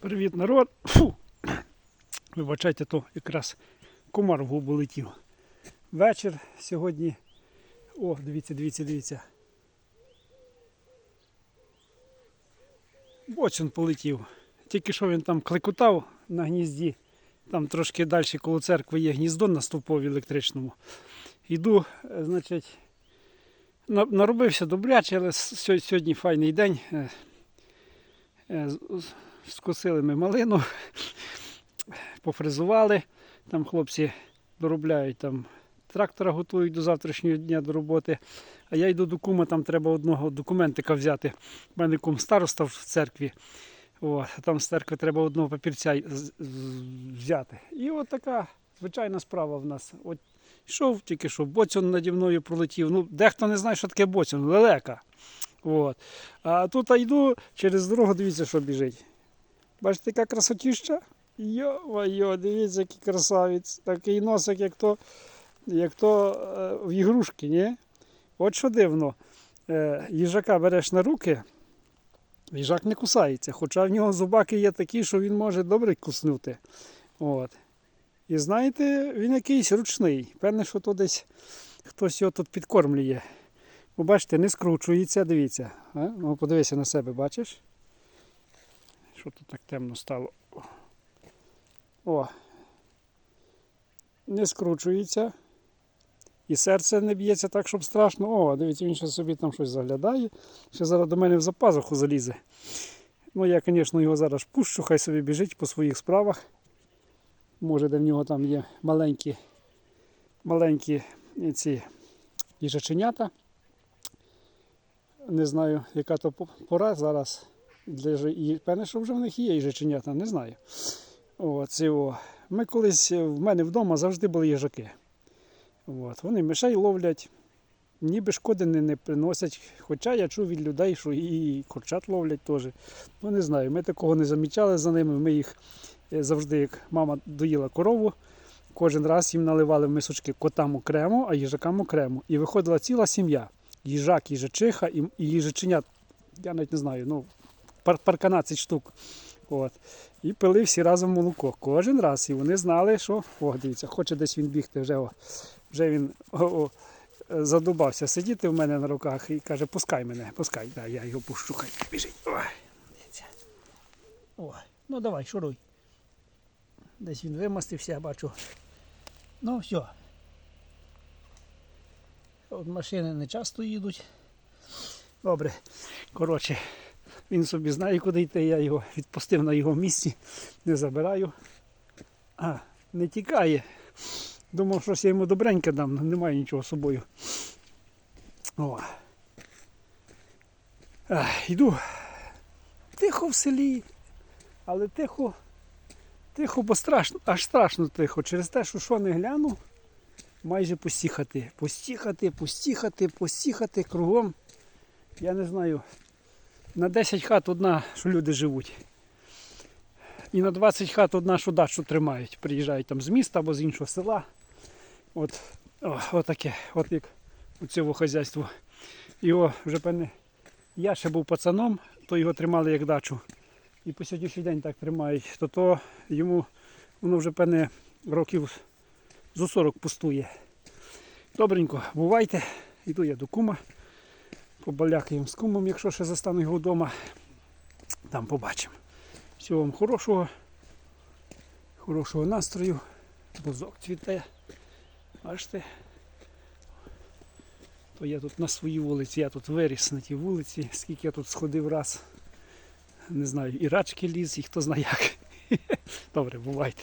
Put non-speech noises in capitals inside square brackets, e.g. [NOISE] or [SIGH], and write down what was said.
Привіт, народ. Фу. Вибачайте, то якраз комар в губу летів. Вечір сьогодні. О, дивіться, дивіться, дивіться. Боцюн полетів. Тільки що він там кликотав на гнізді. Там трошки далі коло церкви є гніздо на стовпові електричному. Йду, е, значить, наробився добряче, але сьогодні файний день. Скосили ми малину, [LAUGHS] пофрезували. Там хлопці доробляють там трактора готують до завтрашнього дня до роботи. А я йду до кума, там треба одного документика взяти. У мене кум староста в церкві. О, там з церкви треба одного папірця взяти. І от така звичайна справа в нас. От йшов тільки що, боцюн наді мною пролетів. Ну, дехто не знає, що таке боцюн, лелека. От. А тут я йду через дорогу, дивіться, що біжить. Бачите, яка красотіща? Йо-йо, дивіться, який красавець. Такий носик, як то, як то е, в ігрушки, ні? От що дивно. Е, їжака береш на руки, їжак не кусається, хоча в нього зубаки є такі, що він може добре куснути. От. І знаєте, він якийсь ручний. Певне, що то десь хтось його тут підкормлює. Бо бачите, не скручується, дивіться. А? Ну, подивися на себе, бачиш? Що тут так темно стало? О. Не скручується. І серце не б'ється так, щоб страшно. О, дивіться, він ще собі там щось заглядає. Ще зараз до мене в запазуху залізе. Ну, я, звісно, його зараз пущу, хай собі біжить по своїх справах. Може, де в нього там є маленькі, маленькі ці їжаченята. Не знаю, яка то пора зараз. Для, і певне, що вже в них є їжаченята, не знаю. О, це, о. Ми колись е, в мене вдома завжди були їжаки. От. Вони мишей ловлять, ніби шкоди не, не приносять. Хоча я чув від людей, що і курчат ловлять теж. Ну не знаю, ми такого не замічали за ними. Ми їх е, завжди, як мама доїла корову, кожен раз їм наливали в мисочки котам окремо, а їжакам окремо. І виходила ціла сім'я. Їжак, їжачиха і їжаченят. Я навіть не знаю, ну, пар, парканадцять штук. От. І пили всі разом молоко. Кожен раз. І вони знали, що о, дивіться, хоче десь він бігти вже. О, вже він о, о, задубався сидіти в мене на руках і каже, пускай мене, пускай. Да, я його пущу, хай біжить. Ой, дивіться. Ой, ну давай, шуруй. Десь він вимастився, я бачу. Ну, все. От машини не часто їдуть. Добре. Коротше, він собі знає, куди йти, я його [LAUGHS] відпустив на його місці, не забираю. А, не тікає. Думав, щось я йому добреньке дам, але немає нічого з собою. О. А, йду. Тихо в селі, але тихо, тихо, бо страшно, аж страшно тихо. Через те, що що не гляну, майже постіхати. Постіхати, постіхати, постіхати кругом. Я не знаю. На 10 хат одна, що люди живуть. І на 20 хат одна, що дачу тримають. Приїжджають там з міста або з іншого села. От, о, отаке, от як у цього хазяйство. Його вже певне, я ще був пацаном, то його тримали як дачу. І по сьогоднішній день так тримають, то то йому воно вже певне років зо 40 пустує. Добренько, бувайте. Йду я до кума. Побалякаємо з кумом, якщо ще застану його вдома. Там побачимо. Всього вам хорошого, хорошого настрою. Бузок цвіте. Бачите? То я тут на своїй вулиці, я тут виріс на тій вулиці, скільки я тут сходив раз. Не знаю, і рачки ліз, і хто знає як. [LAUGHS] Добре, бувайте.